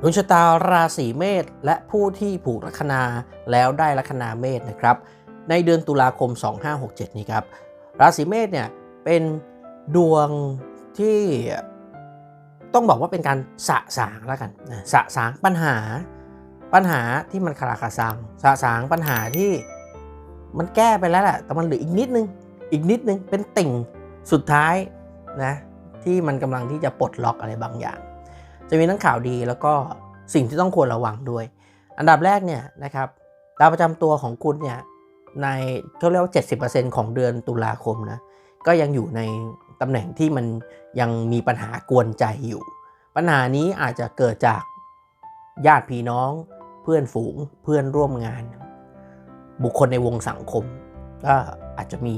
ดวงชะตาราศีเมษและผู้ที่ผูกลัคนาแล้วได้ลัคนาเมษนะครับ ในเดือนตุลาคม 2567 นี้ครับ ราศีเมษเนี่ยเป็นดวงที่ต้องบอกว่าเป็นการสะสางแล้วกันสะสางปัญหาปัญหาที่มันคาราคาซังสะสางปัญหาที่มันแก้ไปแล้วแหละแต่มันเหลืออีกนิดนึงอีกนิดนึงเป็นติ่งสุดท้ายนะที่มันกำลังที่จะปลดล็อกอะไรบางอย่าง จะมีทั้งข่าวดีแล้วก็สิ่งที่ต้องควรระวังด้วย อันดับแรกเนี่ยนะครับดาวประจำตัวของคุณเนี่ยในเขาเรียกว่า 70%ของเดือนตุลาคมนะก็ยังอยู่ในตำแหน่งที่มันยังมีปัญหากวนใจอยู่ ปัญหานี้อาจจะเกิดจากญาติพี่น้อง เพื่อนฝูงเพื่อนร่วมงาน บุคคลในวงสังคม ก็อาจจะมี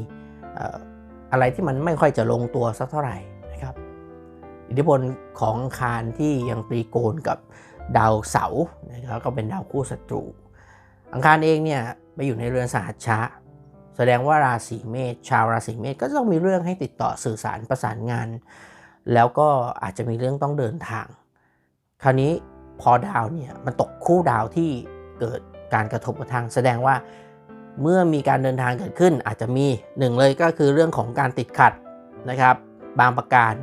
อะไรที่มันไม่ค่อยจะลงตัวสักเท่าไหร่ อิทธิพลของอังคารที่ยังตรีโกณกับดาวเสาร์นะครับก็เป็นดาวคู่ศัตรู อังคารเองเนี่ยไปอยู่ในเรือนสหัชชะ แสดงว่าราศีเมษชาวราศีเมษก็ต้องมีเรื่องให้ติดต่อสื่อสารประสานงาน แล้วก็อาจจะมีเรื่องต้องเดินทาง คราวนี้พอดาวเนี่ยมันตกคู่ดาวที่เกิดการกระทบกระทั่งแสดงว่าเมื่อมีการเดินทางเกิดขึ้นอาจจะมีหนึ่งเลยก็คือเรื่องของการติดขัดนะครับ บางประการ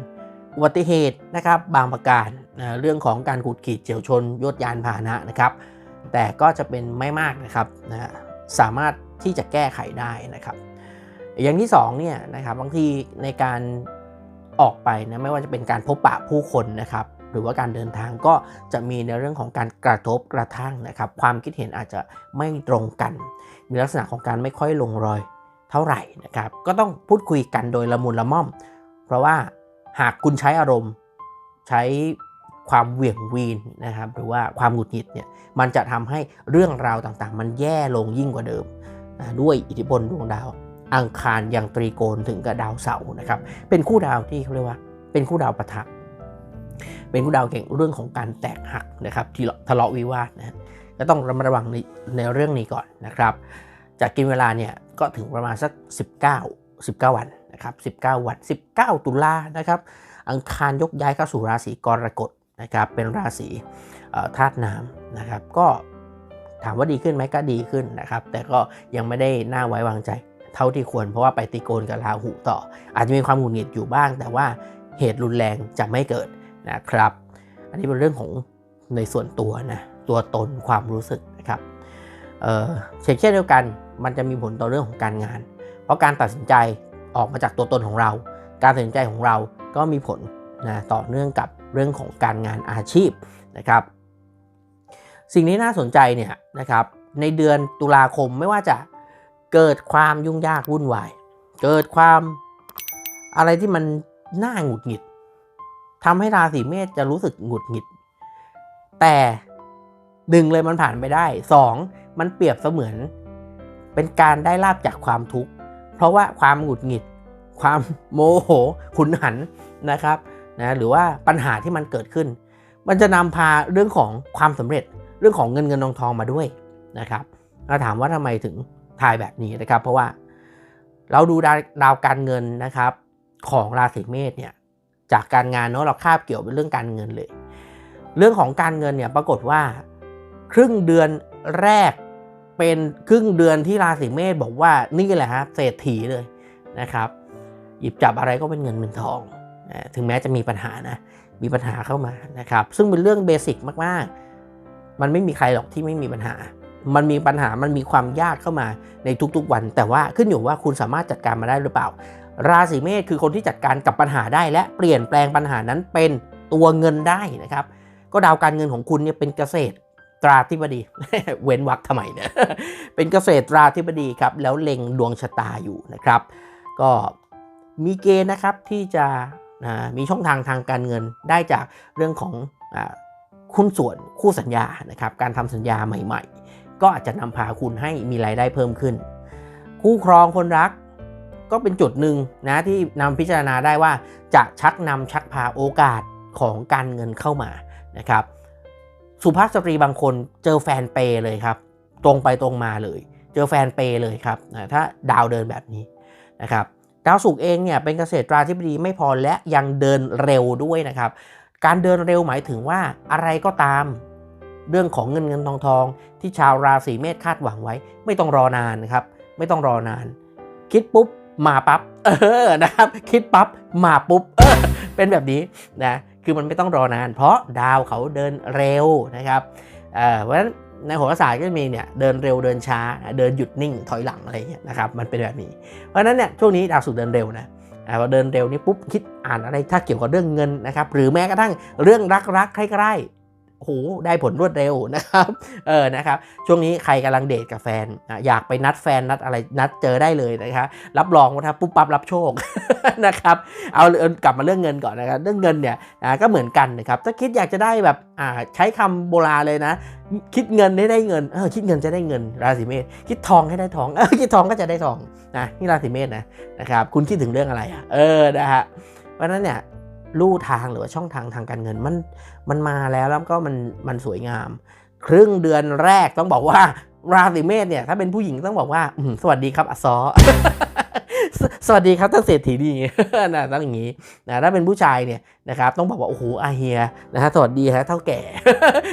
อุบัติเหตุนะครับบางประการนะเรื่องของการขูดขีดเฉียวชนยศยานพาหนะนะครับ แต่ก็จะเป็นไม่มากนะครับนะสามารถที่จะแก้ไขได้นะครับ อย่างที่2เนี่ยนะครับบางทีในการออกไปนะไม่ว่าจะเป็นการพบปะผู้คนนะครับ หรือว่าการเดินทางก็จะมีในเรื่องของการกระทบกระทั่งนะครับ ความคิดเห็นอาจจะไม่ตรงกัน มีลักษณะของการไม่ค่อยลงรอยเท่าไหร่นะครับ ก็ต้องพูดคุยกันโดยละมุนละม่อม เพราะว่า หากคุณใช้อารมณ์ ใช้ความเหวี่ยงวีนนะครับหรือว่าความหงุดหงิดเนี่ยมันจะทำให้เรื่องราวต่างๆ มันแย่ลงยิ่งกว่าเดิมนะด้วยอิทธิพลดวงดาว อังคารยังตรีโกณถึงกับดาวเสาร์นะครับเป็นคู่ดาวที่เขาเรียกว่า เป็นคู่ดาวประทะเป็นคู่ดาวเก่งเรื่องของการแตกหักนะครับที่ทะเลาะวิวาทนะก็ต้องระมัดระวังในในเรื่องนี้ก่อนนะครับ จากกินเวลาเนี่ยก็ถึงประมาณสัก 19 19 วัน นะครับ 19 วัน 19 ตุลานะครับ อังคารยกย้ายเข้าสู่ราศีกรกฎนะครับ เป็นราศีธาตุน้ำนะครับ ก็ถามว่าดีขึ้นไหมก็ดีขึ้นนะครับ แต่ก็ยังไม่ได้น่าไว้วางใจ เท่าที่ควรเพราะว่าไปตีโกนกับราหูต่อ อาจจะมีความหงุดหงิดอยู่บ้าง แต่ว่าเหตุรุนแรงจะไม่เกิดนะครับ อันนี้เป็นเรื่องของในส่วนตัวนะตัวตนความรู้สึกนะครับเอ่อเช่นเช่นเดียวกันมันจะมีผลต่อเรื่องของการงาน เพราะการตัดสินใจ ออกมาจากตัวตนของเรา การตัดสินใจของเราก็มีผลนะต่อเนื่องกับเรื่องของการงานอาชีพนะครับ สิ่งที่น่าสนใจเนี่ยนะครับในเดือนตุลาคมไม่ว่าจะเกิดความยุ่งยากวุ่นวาย เกิดความอะไรที่มันน่าหงุดหงิดทำให้ราศีเมษจะรู้สึกหงุดหงิด แต่หนึ่งเลยมันผ่านไปได้สองมันเปรียบเสมือน เป็นการได้ลาบจากความทุกข์ เพราะว่าความหงุดหงิด ความโมโหขุนหันนะครับนะหรือว่าปัญหาที่มันเกิดขึ้น มันจะนำพาเรื่องของความสำเร็จเรื่องของเงินเงินทองทองมาด้วยนะครับเราถามว่าทำไมถึงทายแบบนี้นะครับ เพราะว่าเราดูดาวดาวการเงินนะครับ ของราศีเมษเนี่ยจากการงานเนาะเราคาบเกี่ยวเป็นเรื่องการเงินเลย เรื่องของการเงินเนี่ยปรากฏว่า ครึ่งเดือนแรก เป็นครึ่งเดือนที่ราศีเมษบอกว่านี่แหละฮะเศรษฐีเลยนะครับ หยิบจับอะไรก็เป็นเงินเป็นทอง ถึงแม้จะมีปัญหานะ มีปัญหาเข้ามานะครับ ซึ่งเป็นเรื่องเบสิกมากๆ มันไม่มีใครหรอกที่ไม่มีปัญหา มันมีปัญหามันมีความยากเข้ามาในทุกๆวัน แต่ว่าขึ้นอยู่ว่าคุณสามารถจัดการมาได้หรือเปล่า ราศีเมษคือคนที่จัดการกับปัญหาได้ และเปลี่ยนแปลงปัญหานั้นเป็นตัวเงินได้นะครับ ก็ดาวการเงินของคุณเนี่ยเป็นเกษตร ตราธิบดี เว้นวักทำไมเนี่ยเป็นเกษตรตราธิบดีครับ แล้วเล็งดวงชะตาอยู่นะครับ ก็มีเกณฑ์นะครับที่จะมีช่องทางทางการเงินได้จากเรื่องของคุ้นส่วนคู่สัญญานะครับ การทำสัญญาใหม่ๆ ก็อาจจะนำพาคุณให้มีรายได้เพิ่มขึ้น คู่ครองคนรักก็เป็นจุดหนึ่งนะที่นำพิจารณาได้ว่าจะชักนำชักพาโอกาสของการเงินเข้ามานะครับ สุภาพสตรีบางคนเจอแฟนเปเลยครับ ตรงไปตรงมาเลย เจอแฟนเปเลยครับนะถ้าดาวเดินแบบนี้นะครับดาวศุกเองเนี่ยเป็นเกษตราธิบดีไม่พอและยังเดินเร็วด้วยนะครับ การเดินเร็วหมายถึงว่าอะไรก็ตามเรื่องของเงินเงินทองทอง ที่ชาวราศีเมษคาดหวังไว้ ไม่ต้องรอนานนะครับ ไม่ต้องรอนาน คิดปุ๊บมาปั๊บเออนะครับ คิดปั๊บมาปุ๊บเออเป็นแบบนี้นะ คือมันไม่ต้องรอนาน เพราะดาวเขาเดินเร็วนะครับเพราะฉะนั้นในโหราศาสตร์ก็จะมีเนี่ยเดินเร็วเดินช้าเดินหยุดนิ่งถอยหลังอะไรเงี้ยนะครับมันเป็นแบบนี้ เพราะฉะนั้นเนี่ยช่วงนี้ดาวศุกร์เดินเร็วนะอ่าพอเดินเร็วนี่ปุ๊บคิดอ่านอะไรถ้าเกี่ยวกับเรื่องเงินนะครับหรือแม้กระทั่งเรื่องรักๆใกล้ๆ โอ้โหได้ผลรวดเร็วนะครับเออนะครับช่วงนี้ใครกำลังเดทกับแฟนออยากไปนัดแฟนนัดอะไรนัดเจอได้เลยนะครับรับรองว่าถ้าปุ๊บปั๊บรับโชคนะครับเอาเอากลับมาเรื่องเงินก่อนนะครับเรื่องเงินเนี่ยก็เหมือนกันนะครับถ้าคิดอยากจะได้แบบอ่าใช้คำโบราณเลยนะ คิดเงินให้ได้เงินเออคิดเงินจะได้เงินราศีเมษคิดทองให้ได้ทองเออคิดทองก็จะได้ทองนะนี่ราศีเมษนะนะครับคุณคิดถึงเรื่องอะไรอะเออนะฮะเพราะฉะนั้นเนี่ยลู่ทางหรือว่าช่องทางทางการเงินมัน มันมาแล้วแล้วก็มันมันสวยงาม ครึ่งเดือนแรกต้องบอกว่าราศีเมษเนี่ยถ้าเป็นผู้หญิงต้องบอกว่าสวัสดีครับอัศอสสวัสดีครับท่านเศรษฐีดีนะต้องอย่างนี้นะถ้าเป็นผู้ชายเนี่ยนะครับต้องบอกว่าโอ้โหอาเฮียนะฮะสวัสดีฮะเท่าแก่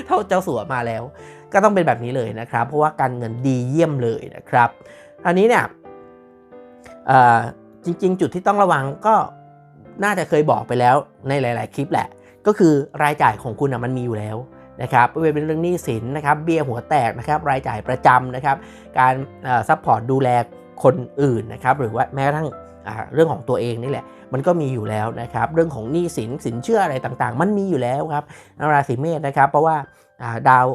เท่าเจ้าสัวมาแล้ว ก็ต้องเป็นแบบนี้เลยนะครับ เพราะว่าการเงินดีเยี่ยมเลยนะครับอันนี้เนี่ยจริง ๆ จุดที่ต้องระวังก็น่าจะเคยบอกไปแล้วในหลาย ๆ คลิปแหละ ก็คือรายจ่ายของคุณนะมันมีอยู่แล้วนะครับไม่ว่าเป็นเรื่องหนี้สินนะครับเบี้ยหัวแตกนะครับรายจ่ายประจำนะครับการซัพพอร์ตดูแลคนอื่นนะครับหรือว่าแม้กระทั่งเรื่องของตัวเองนี่แหละมันก็มีอยู่แล้วนะครับเรื่องของหนี้สินสินเชื่ออะไรต่างๆ มันมีอยู่แล้วครับราศีเมษนะครับ เพราะว่าดาว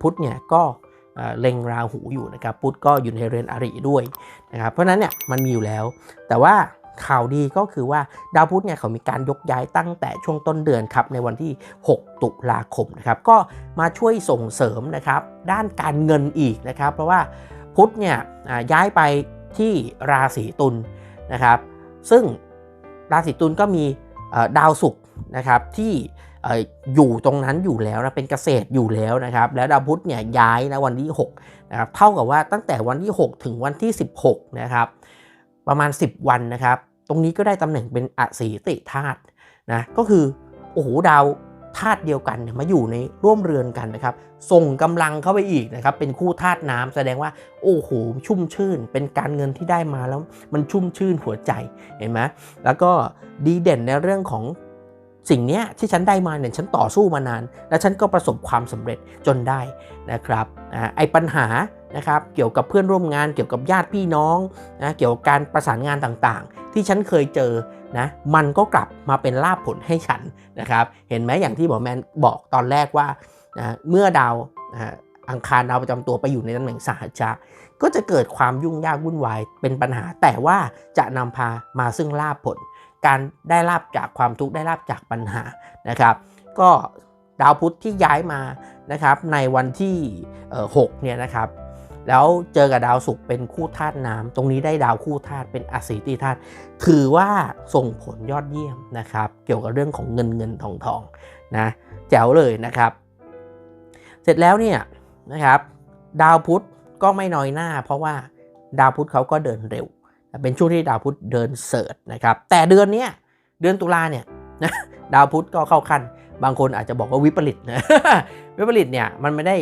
พุธเนี่ยก็เล็งราหูอยู่นะครับพุธก็อยู่ในเรือนอริด้วยนะครับเพราะนั้นเนี่ยมันมีอยู่แล้ว แต่ว่า ข่าวดีก็คือว่าดาวพุธเนี่ยเขามีการยกย้ายตั้งแต่ช่วงต้นเดือนครับในวันที่ 6 ตุลาคมนะครับก็มาช่วยส่งเสริมนะครับด้านการเงินอีกนะครับ เพราะว่าพุธเนี่ยย้ายไปที่ราศีตุลนะครับซึ่งราศีตุลก็มีดาวศุกร์นะครับที่เอ่ออยู่ตรงนั้นอยู่แล้วนะเป็นเกษตรอยู่แล้วนะครับ แล้วดาวพุธเนี่ยย้ายนะวันที่6นะครับเท่ากับว่าตั้งแต่วันที่ 6 ถึงวันที่ 16นะครับ ประมาณ 10 วันนะครับ ตรงนี้ก็ได้ตำแหน่งเป็นอสีติธาตุนะก็คือโอ้โหดาวธาตุเดียวกันเนี่ยมาอยู่ในร่วมเรือนกันนะครับ ส่งกำลังเข้าไปอีกนะครับ เป็นคู่ธาตุน้ำแสดงว่า โอ้โห ชุ่มชื่น เป็นการเงินที่ได้มาแล้วมันชุ่มชื่นหัวใจ เห็นไหมแล้วก็ดีเด่นในเรื่องของ สิ่งนี้ที่ฉันได้มาเนี่ยฉันต่อสู้มานาน และฉันก็ประสบความสำเร็จจนได้นะครับอไอ้ปัญหานะครับเกี่ยวกับเพื่อนร่วมงานเกี่ยวกับญาติพี่น้องนะเกี่ยวกับการประสานงานต่างๆ ที่ฉันเคยเจอนะมันก็กลับมาเป็นลาภผลให้ฉันนะครับเห็นไหมอย่างที่หมอแมนบอกตอนแรกว่านะเมื่อดาวนะอังคารดาวประจำตัวไปอยู่ในตำแหน่งสหัชชะก็จะเกิดความยุ่งยากวุ่นวายเป็นปัญหา แต่ว่าจะนำพามาซึ่งลาภผล การได้ลาบจากความทุกข์ได้ลาบจากปัญหานะครับ ก็ดาวพุธที่ย้ายมานะครับในวันที่6เนี่ยนะครับแล้วเจอกับดาวศุกร์เป็นคู่ธาตุน้ำตรงนี้ได้ดาวคู่ธาตุเป็นอสีติธาตุถือว่าส่งผลยอดเยี่ยมนะครับ เกี่ยวกับเรื่องของเงินเงินทองทองนะแจ๋วเลยนะครับ เสร็จแล้วเนี่ยนะครับ ดาวพุธก็ไม่น้อยหน้า เพราะว่าดาวพุธเขาก็เดินเร็ว เป็นช่วงที่ดาวพุธเดินเสิร์ชนะครับ แต่เดือนนี้เดือนตุลาเนี่ยนะดาวพุธก็เข้าขั้น บางคนอาจจะบอกว่าวิปริตนะวิปริตเนี่ยมันไม่ได้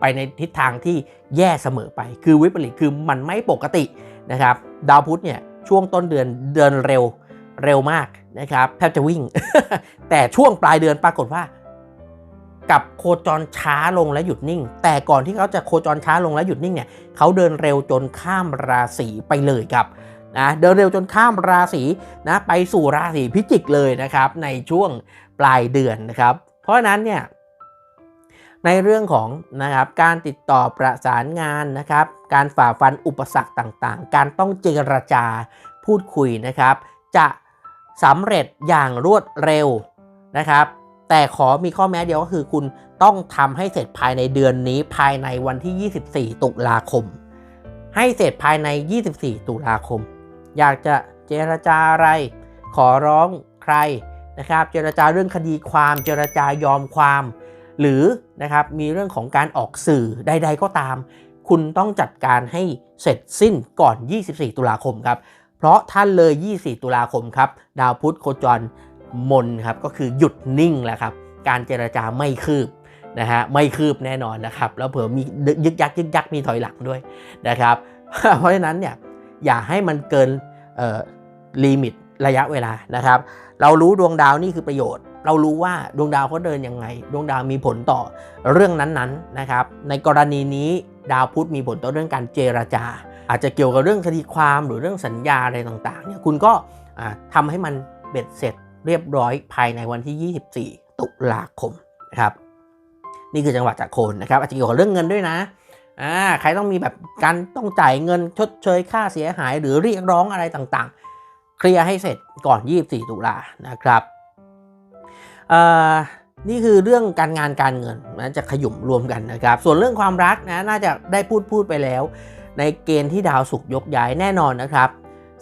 ไปในทิศทางที่แย่เสมอไป คือวิปริตคือมันไม่ปกตินะครับ ดาวพุธเนี่ยช่วงต้นเดือนเดินเร็วเร็วมากนะครับแทบจะวิ่ง แต่ช่วงปลายเดือนปรากฏว่า กับโคจรช้าลงและหยุดนิ่ง แต่ก่อนที่เขาจะโคจรช้าลงและหยุดนิ่งเนี่ยเขาเดินเร็วจนข้ามราศีไปเลยครับนะเดินเร็วจนข้ามราศีนะไปสู่ราศีพิจิกเลยนะครับ ในช่วงปลายเดือนนะครับ เพราะฉะนั้นเนี่ยในเรื่องของนะครับการติดต่อประสานงานนะครับ การฝ่าฟันอุปสรรคต่างๆ การต้องเจรจาพูดคุยนะครับ จะสำเร็จอย่างรวดเร็วนะครับ แต่ขอมีข้อแม้เดียวก็คือคุณต้องทำให้เสร็จภายในเดือนนี้ภายในวันที่ 24 ตุลาคม ให้เสร็จภายใน 24 ตุลาคม อยากจะเจรจาอะไร ขอร้องใครนะครับ เจรจาเรื่องคดีความเจรจายอมความ หรือนะครับมีเรื่องของการออกสื่อใด ๆ ก็ตาม คุณต้องจัดการให้เสร็จสิ้นก่อน 24 ตุลาคมครับเพราะท่านเลย 24 ตุลาคมครับ ดาวพุธโคจร มนครับก็คือหยุดนิ่งแล้วครับ การเจรจาไม่คืบนะฮะไม่คืบแน่นอนนะครับ แล้วเผื่อมียึกยักยึกยักมีถอยหลังด้วยนะครับ เพราะฉะนั้นเนี่ยอย่าให้มันเกินลิมิตระยะเวลานะครับ เรารู้ดวงดาวนี่คือประโยชน์ เรารู้ว่าดวงดาวเขาเดินยังไง ดวงดาวมีผลต่อเรื่องนั้นๆนะครับ ในกรณีนี้ดาวพุธมีผลต่อเรื่องการเจรจา อาจจะเกี่ยวกับเรื่องคดีความหรือเรื่องสัญญาอะไรต่างๆเนี่ยคุณก็ทำให้มันเบ็ดเสร็จ เรียบร้อยภายในวันที่ 24 ตุลาคมนะครับ นี่คือจังหวัดจากโคนนะครับ อาจจะเกี่ยวกับเรื่องเงินด้วยนะอ่าใครต้องมีแบบการต้องจ่ายเงินชดเชยค่าเสียหายหรือเรียกร้องอะไรต่างๆ เคลียร์ให้เสร็จก่อน 24 ตุลานะครับอ่านี่คือเรื่องการงานการเงินนะจะขยุ่มรวมกันนะครับ ส่วนเรื่องความรักนะน่าจะได้พูดพูดไปแล้ว ในเกณฑ์ที่ดาวศุกยกย้ายแน่นอนนะครับ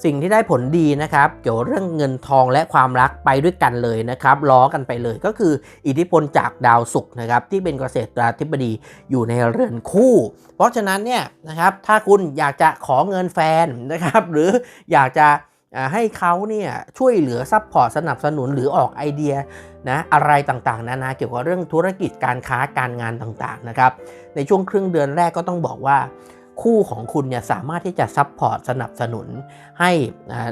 สิ่งที่ได้ผลดีนะครับ เกี่ยวเรื่องเงินทองและความรักไปด้วยกันเลยนะครับล้อกันไปเลยก็คืออิทธิพลจากดาวศุกร์นะครับที่เป็นเกษตราธิบดีอยู่ในเรือนคู่ เพราะฉะนั้นเนี่ยนะครับถ้าคุณอยากจะขอเงินแฟนนะครับหรืออยากจะให้เขาเนี่ยช่วยเหลือซัพพอร์ตสนับสนุนหรือออกไอเดียนะอะไรต่างๆนานาเกี่ยวกับเรื่องธุรกิจการค้าการงานต่างๆนะครับในช่วงครึ่งเดือนแรกก็ต้องบอกว่า คู่ของคุณเนี่ยสามารถที่จะซัพพอร์ตสนับสนุนให้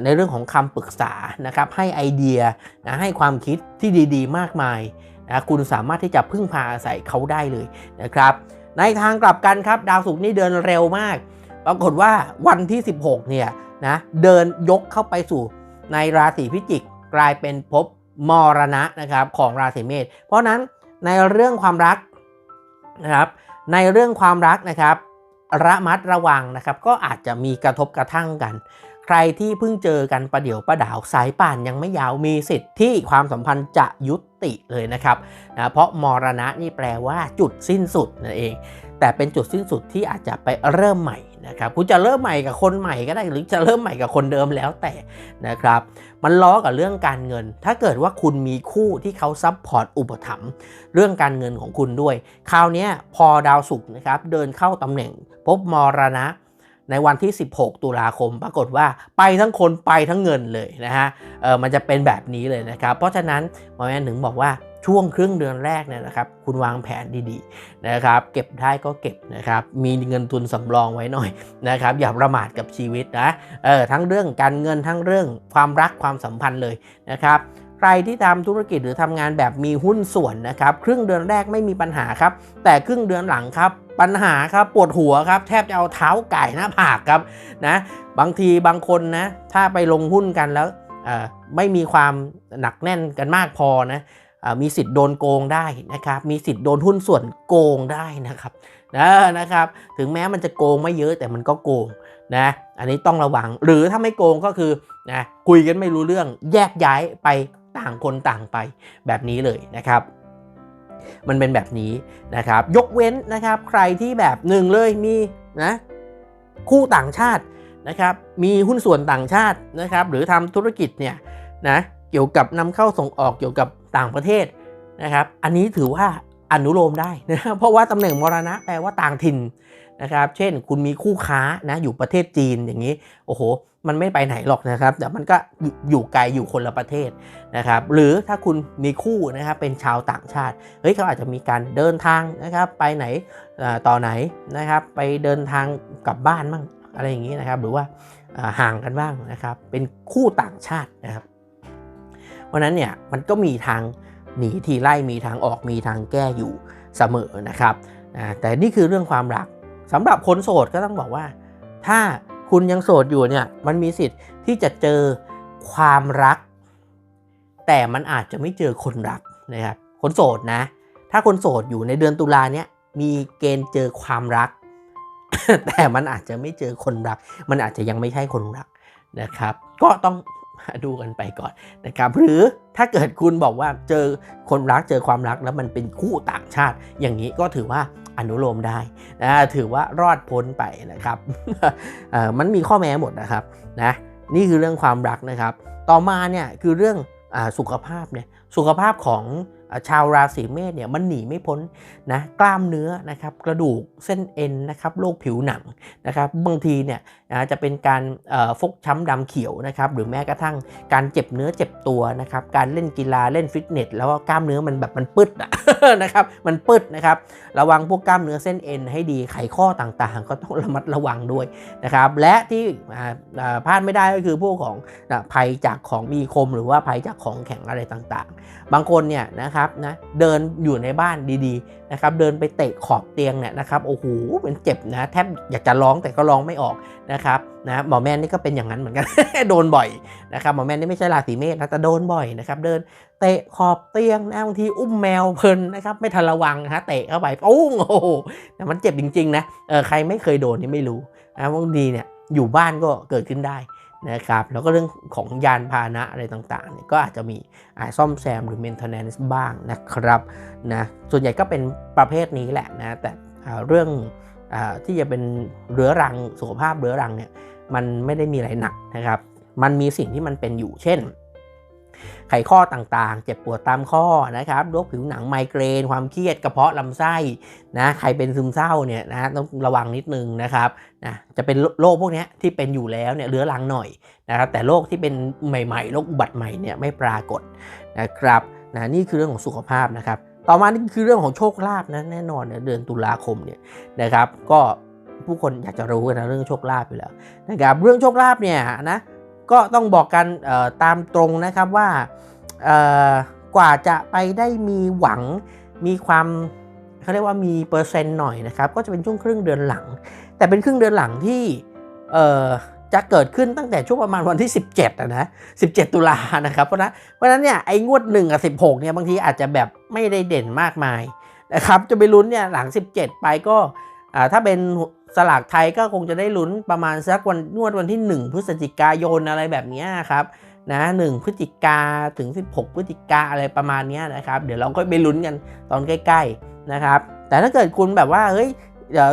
ในเรื่องของคำปรึกษานะครับให้ไอเดียนะให้ความคิดที่ดีๆ มากมายนะคุณสามารถที่จะพึ่งพาอาศัยเขาได้เลยนะครับในทางกลับกันครับดาวศุกร์นี่เดินเร็วมาก ปรากฏว่าวันที่ 16เนี่ยนะเดินยกเข้าไปสู่ในราศีพิจิกกลายเป็นภพมรณะนะครับของราศีเมษเพราะนั้นในเรื่องความรักนะครับในเรื่องความรักนะครับ ระมัดระวังนะครับ ก็อาจจะมีกระทบกระทั่งกัน ใครที่เพิ่งเจอกันประเดี๋ยวประดาวสายป่านยังไม่ยาวมีสิทธิ์ที่ความสัมพันธ์จะยุติเลยนะครับนะเพราะมรณะนี่แปลว่าจุดสิ้นสุดนั่นเอง แต่เป็นจุดสิ้นสุดที่อาจจะไปเริ่มใหม่ นะครับคุณจะเริ่มใหม่กับคนใหม่ก็ได้หรือจะเริ่มใหม่กับคนเดิมแล้วแต่นะครับ มันล้อกับเรื่องการเงิน ถ้าเกิดว่าคุณมีคู่ที่เขาซับพอร์ตอุปถัมภ์เรื่องการเงินของคุณด้วย คราวนี้พอดาวศุกร์นะครับเดินเข้าตำแหน่ง พบมรณะในวันที่ 16 ตุลาคม ปรากฏว่าไปทั้งคนไปทั้งเงินเลยนะฮะเออมันจะเป็นแบบนี้เลยนะครับ เพราะฉะนั้นหมอแอนถึงบอกว่า ช่วงครึ่งเดือนแรกเนี่ยนะครับ คุณวางแผนดีๆนะครับ เก็บได้ก็เก็บนะครับ มีเงินทุนสำรองไว้หน่อยนะครับ อย่าประมาทกับชีวิตนะ เออทั้งเรื่องการเงินทั้งเรื่องความรักความสัมพันธ์เลยนะครับใครที่ทำธุรกิจหรือทำงานแบบมีหุ้นส่วนนะครับ ครึ่งเดือนแรกไม่มีปัญหาครับ แต่ครึ่งเดือนหลังครับ ปัญหาครับปวดหัวครับ แทบจะเอาเท้าไก่หน้าผากครับนะบางทีบางคนนะถ้าไปลงหุ้นกันแล้วไม่มีความหนักแน่นกันมากพอนะ มีสิทธิ์โดนโกงได้นะครับ มีสิทธิ์โดนหุ้นส่วนโกงได้นะครับนะนะครับ ถึงแม้มันจะโกงไม่เยอะแต่มันก็โกงนะ อันนี้ต้องระวัง หรือถ้าไม่โกงก็คือนะคุยกันไม่รู้เรื่อง แยกย้ายไปต่างคนต่างไปแบบนี้เลยนะครับมันเป็นแบบนี้นะครับ ยกเว้นนะครับใครที่แบบหนึ่งเลยมีนะคู่ต่างชาตินะครับ มีหุ้นส่วนต่างชาตินะครับ หรือทำธุรกิจเนี่ยนะ เกี่ยวกับนำเข้าส่งออกเกี่ยวกับต่างประเทศนะครับ อันนี้ถือว่าอนุโลมได้นะเพราะว่าตำแหน่งมรณะแปลว่าต่างถิ่นนะครับ เช่น คุณมีคู่ค้านะอยู่ประเทศจีนอย่างนี้ โอ้โห มันไม่ไปไหนหรอกนะครับ แต่มันก็อยู่ไกลอยู่คนละประเทศนะครับ หรือถ้าคุณมีคู่นะครับเป็นชาวต่างชาติ เฮ้ยเขาอาจจะมีการเดินทางนะครับ ไปไหนต่อไหนนะครับ ไปเดินทางกลับบ้านบ้างอะไรอย่างนี้นะครับ หรือว่าห่างกันบ้างนะครับ เป็นคู่ต่างชาตินะครับ เพราะนั้นเนี่ยมันก็มีทางหนีทีไล่มีทางออกมีทางแก้อยู่เสมอนะครับแต่นี่คือเรื่องความรักสำหรับคนโสดก็ต้องบอกว่า ถ้าคุณยังโสดอยู่เนี่ยมันมีสิทธิ์ที่จะเจอความรัก แต่มันอาจจะไม่เจอคนรักนะครับคนโสดนะ ถ้าคนโสดอยู่ในเดือนตุลาเนี่ยมีเกณฑ์เจอความรัก แต่มันอาจจะไม่เจอคนรัก มันอาจจะยังไม่ใช่คนรักนะครับ ก็ต้อง ดูกันไปก่อนนะครับ หรือถ้าเกิดคุณบอกว่าเจอคนรักเจอความรักแล้วมันเป็นคู่ต่างชาติ อย่างนี้ก็ถือว่าอนุโลมได้นะถือว่ารอดพ้นไปนะครับมันมีข้อแม้หมดนะครับนะนี่คือเรื่องความรักนะครับ ต่อมาเนี่ยคือเรื่องอสุขภาพเนี่ยสุขภาพของชาวราศีเมษเนี่ยมันหนีไม่พ้นนะกล้ามเนื้อนะครับกระดูกเส้นเอ็นนะครับโรคผิวหนังนะครับบางทีเนี่ย นะจะเป็นการฟกช้ำดำเขียวนะครับหรือแม้กระทั่งการเจ็บเนื้อเจ็บตัวนะครับการเล่นกีฬาเล่นฟิตเนสแล้วก็กล้ามเนื้อมันแบบมันปึดนะครับมันปึดนะครับระวังพวกกล้ามเนื้อเส้นเอ็นให้ดีไขข้อต่างๆ ก็ต้องระมัดระวังด้วยนะครับและที่พลาดไม่ได้ก็คือพวกของนะภัยจากของมีคม หรือว่าภัยจากของแข็งอะไรต่างๆ บางคนเนี่ยนะครับนะเดินอยู่ในบ้านดีๆ นะครับเดินไปเตะขอบเตียงเนี่ยนะครับโอ้โหมันเจ็บนะแทบอยากจะร้องแต่ก็ร้องไม่ออกนะครับนะหมอแม่นนี่ก็เป็นอย่างนั้นเหมือนกันโดนบ่อยนะครับหมอแม่นนี่ไม่ใช่ราศีเมษนะแต่โดนบ่อยนะครับเดินเตะขอบเตียงนะบางทีอุ้มแมวเพลินนะครับไม่ทันระวังนะฮะเตะเข้าไปปุ้งโอ้โหแต่มันเจ็บจริงๆนะเออใครไม่เคยโดนนี่ไม่รู้นะบางทีเนี่ยอยู่บ้านก็เกิดขึ้นได้ นะครับแล้วก็เรื่องของยานพาหนะอะไรต่างๆเนี่ยก็อาจจะมีอาซ่อมแซมหรือ maintenance บ้างนะครับนะส่วนใหญ่ก็เป็นประเภทนี้แหละนะแต่เรื่องอที่จะเป็นเรื้อรังสุขภาพเรื้อรังเนี่ยมันไม่ได้มีอะไรหนักนะครับ มันมีสิ่งที่มันเป็นอยู่เช่น ไขข้อต่างๆ เจ็บปวดตามข้อนะครับโรคผิวหนังไมเกรน ความเครียดกระเพาะลำไส้นะใครเป็นซึมเศร้าเนี่ยนะต้องระวังนิดนึงนะครับนะจะเป็นโรคพวกนี้ที่เป็นอยู่แล้วเนี่ยเรื้อรังหน่อยนะครับแต่โรคที่เป็นใหม่ๆโรคอุบัติใหม่เนี่ยไม่ปรากฏนะครับนะนี่คือเรื่องของสุขภาพนะครับ ต่อมานี่คือเรื่องของโชคลาภนะแน่นอนเนี่ยเดือนตุลาคมเนี่ยนะครับ ก็ผู้คนอยากจะรู้นะเรื่องโชคลาภอยู่แล้วนะครับเรื่องโชคลาภเนี่ยนะ ก็ต้องบอกกันตามตรงนะครับว่ากว่าจะไปได้มีหวังมีความเขาเรียกว่ามีเปอร์เซ็นต์หน่อยนะครับ ก็จะเป็นช่วงครึ่งเดือนหลัง แต่เป็นครึ่งเดือนหลังที่จะเกิดขึ้นตั้งแต่ช่วงประมาณวันที่ 17อะนะ17 ตุลานะครับ เพราะนั้นเพราะฉะนั้นเนี่ยไอ้งวด1กับ16เนี่ยบางทีอาจจะแบบไม่ได้เด่นมากมายนะครับ จะไปลุ้นเนี่ยหลัง 17 ไปก็ถ้าเป็น สลากไทยก็คงจะได้ลุ้นประมาณสักวันงวดวันที่ 1 พฤศจิกายนอะไรแบบนี้ครับนะ1พฤศจิกาถึง 16 พฤศจิกาอะไรประมาณนี้นะครับ เดี๋ยวเราก็ไปลุ้นกันตอนใกล้ๆนะครับ แต่ถ้าเกิดคุณแบบว่าเฮ้ยเดี๋ยว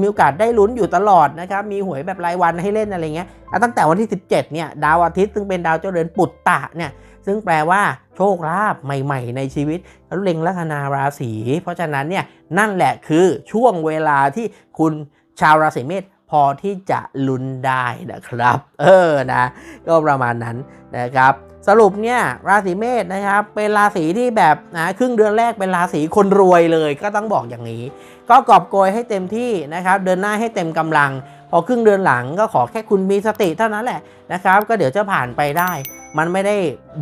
มีโอกาสได้ลุ้นอยู่ตลอดนะครับ มีหวยแบบรายวันให้เล่นอะไรเงี้ยตั้งแต่วันที่ 17 เนี่ย ดาวอาทิตย์ซึ่งเป็นดาวเจ้าเรือนปุตตะเนี่ย ซึ่งแปลว่าโชคลาภใหม่ๆ ในชีวิตแล้วเล็งลัคนาราศี เพราะฉะนั้นเนี่ยนั่นแหละคือช่วงเวลาที่คุณ ชาวราศีเมษพอที่จะลุ้นได้นะครับ เออนะก็ประมาณนั้นนะครับสรุปเนี่ยราศีเมษนะครับเป็นราศีที่แบบนะครึ่งเดือนแรกเป็นราศีคนรวยเลยก็ต้องบอกอย่างนี้ ก็กอบโกยให้เต็มที่นะครับเดินหน้าให้เต็มกำลัง พอครึ่งเดือนหลังก็ขอแค่คุณมีสติเท่านั้นแหละนะครับ ก็เดี๋ยวจะผ่านไปได้ มันไม่ได้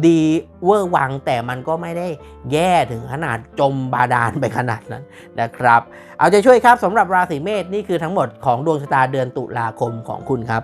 ดีเวอร์วัง แต่มันก็ไม่ได้แย่ถึงขนาดจมบาดาลไปขนาดนั้นนะครับ เอาใจช่วยครับสำหรับราศีเมษนี่คือทั้งหมดของดวงชะตาเดือนตุลาคมของคุณครับ